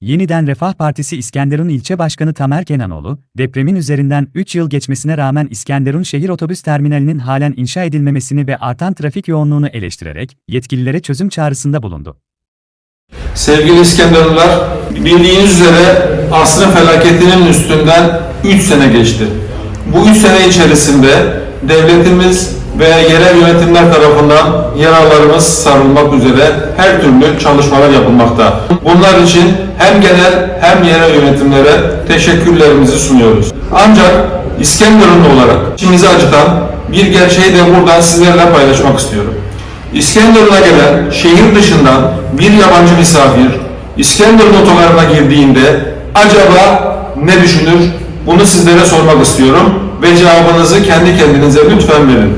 Yeniden Refah Partisi İskenderun İlçe Başkanı Tamer Kenanoğlu, depremin üzerinden 3 yıl geçmesine rağmen İskenderun şehir otobüs terminalinin halen inşa edilmemesini ve artan trafik yoğunluğunu eleştirerek yetkililere çözüm çağrısında bulundu. Sevgili İskenderunlar, bildiğiniz üzere asrın felaketinin üstünden 3 sene geçti. Bu 3 sene içerisinde devletimiz ve yerel yönetimler tarafından yaralarımız sarılmak üzere her türlü çalışmalar yapılmakta. Bunlar için hem genel hem yerel yönetimlere teşekkürlerimizi sunuyoruz. Ancak İskenderunlu olarak içimizi acıtan bir gerçeği de buradan sizlerle paylaşmak istiyorum. İskenderun'a gelen şehir dışından bir yabancı misafir İskenderun otogarına girdiğinde acaba ne düşünür? Bunu sizlere sormak istiyorum ve cevabınızı kendi kendinize lütfen verin.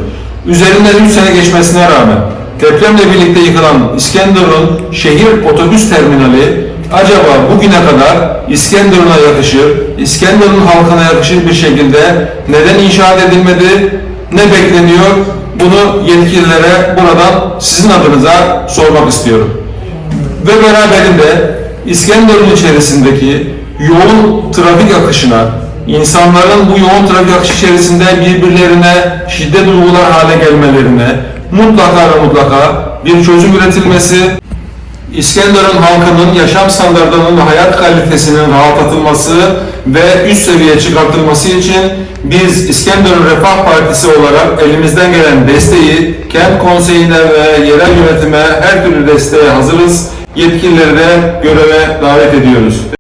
Üzerinden 3 sene geçmesine rağmen depremle birlikte yıkılan İskenderun şehir otobüs terminali acaba bugüne kadar İskenderun'a yakışır, İskenderun halkına yakışır bir şekilde neden inşaat edilmedi, ne bekleniyor? Bunu yetkililere buradan sizin adınıza sormak istiyorum. Ve beraberinde İskenderun içerisindeki yoğun trafik akışına, insanların bu yoğun trafik akışı içerisinde birbirlerine şiddet uygular hale gelmelerine mutlaka ve mutlaka bir çözüm üretilmesi, İskenderun halkının yaşam standartlarının ve hayat kalitesinin rahatlatılması ve üst seviyeye çıkartılması için biz İskenderun Refah Partisi olarak elimizden gelen desteği kent konseyine ve yerel yönetime her türlü desteğe hazırız. Yetkilileri de göreve davet ediyoruz.